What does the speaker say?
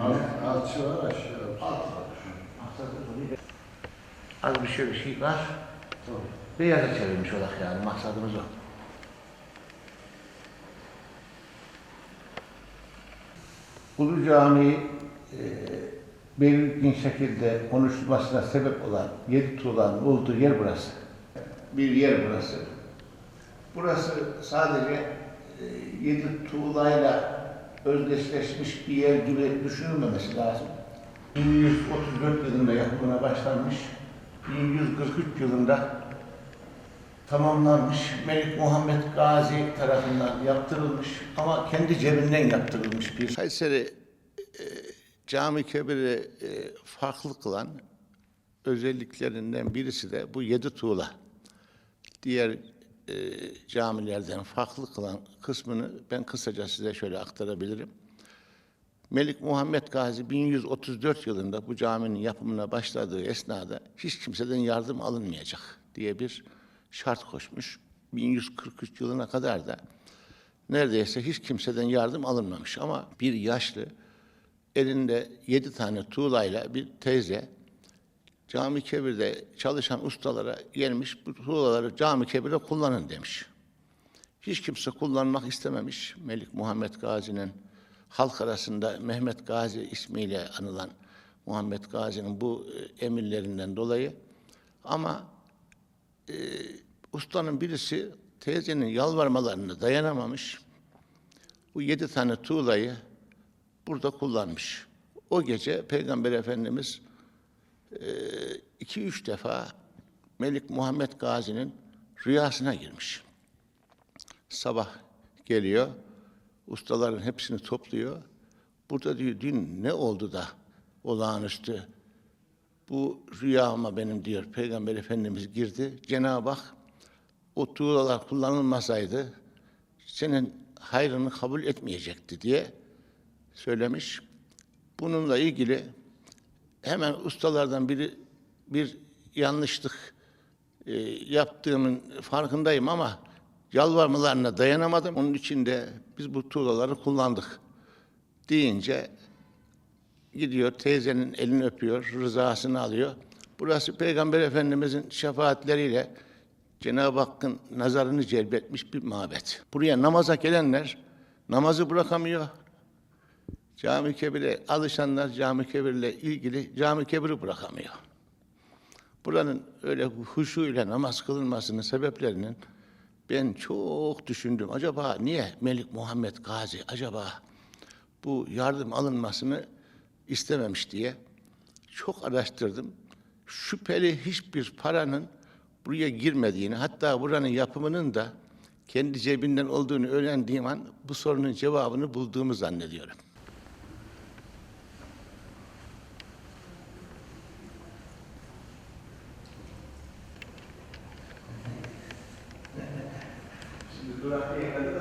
Alt, alçı var aşağı. Az bir şöyle şey var. Beyaza çevirmiş olak yani maksadımız o. Ulu Camii e, belirgin şekilde konuşulmasına sebep olan yedi tuğlanın olduğu yer burası. Bir yer burası. Burası sadece e, yedi tuğlayla özdeşleşmiş bir yer gibi düşünülmemesi lazım. 1134 yılında yapımına başlanmış, 1143 yılında tamamlanmış, Melik Muhammed Gazi tarafından yaptırılmış ama kendi cebinden yaptırılmış bir. Kayseri e, Cami Kebir'i e, farklı kılan özelliklerinden birisi de bu yedi tuğla. Diğer e, camilerden farklı kılan kısmını ben kısaca size şöyle aktarabilirim. Melik Muhammed Gazi 1134 yılında bu caminin yapımına başladığı esnada hiç kimseden yardım alınmayacak diye bir şart koşmuş. 1143 yılına kadar da neredeyse hiç kimseden yardım alınmamış ama bir yaşlı elinde yedi tane tuğlayla bir teyze cami kebirde çalışan ustalara gelmiş bu tuğlaları cami kebirde kullanın demiş. Hiç kimse kullanmak istememiş. Melik Muhammed Gazi'nin halk arasında Mehmet Gazi ismiyle anılan Muhammed Gazi'nin bu e, emirlerinden dolayı ama e, ustanın birisi teyzenin yalvarmalarına dayanamamış. Bu yedi tane tuğlayı burada kullanmış. O gece Peygamber Efendimiz iki üç defa Melik Muhammed Gazi'nin rüyasına girmiş. Sabah geliyor, ustaların hepsini topluyor. Burada diyor dün ne oldu da olağanüstü bu rüyama benim diyor Peygamber Efendimiz girdi. Cenab-ı Hak o tuğlalar kullanılmasaydı senin hayrını kabul etmeyecekti diye söylemiş. Bununla ilgili hemen ustalardan biri bir yanlışlık e, yaptığımın farkındayım ama yalvarmalarına dayanamadım. Onun için de biz bu tuğlaları kullandık deyince gidiyor teyzenin elini öpüyor, rızasını alıyor. Burası Peygamber Efendimizin şefaatleriyle Cenab-ı Hakk'ın nazarını celbetmiş bir mabet. Buraya namaza gelenler namazı bırakamıyor. Cami kebire alışanlar cami kebirle ilgili cami kebiri bırakamıyor. Buranın öyle huşuyla namaz kılınmasının sebeplerinin ben çok düşündüm. Acaba niye Melik Muhammed Gazi acaba bu yardım alınmasını istememiş diye çok araştırdım. Şüpheli hiçbir paranın buraya girmediğini, hatta buranın yapımının da kendi cebinden olduğunu öğrendiğim an bu sorunun cevabını bulduğumu zannediyorum. দুরাতে এখানে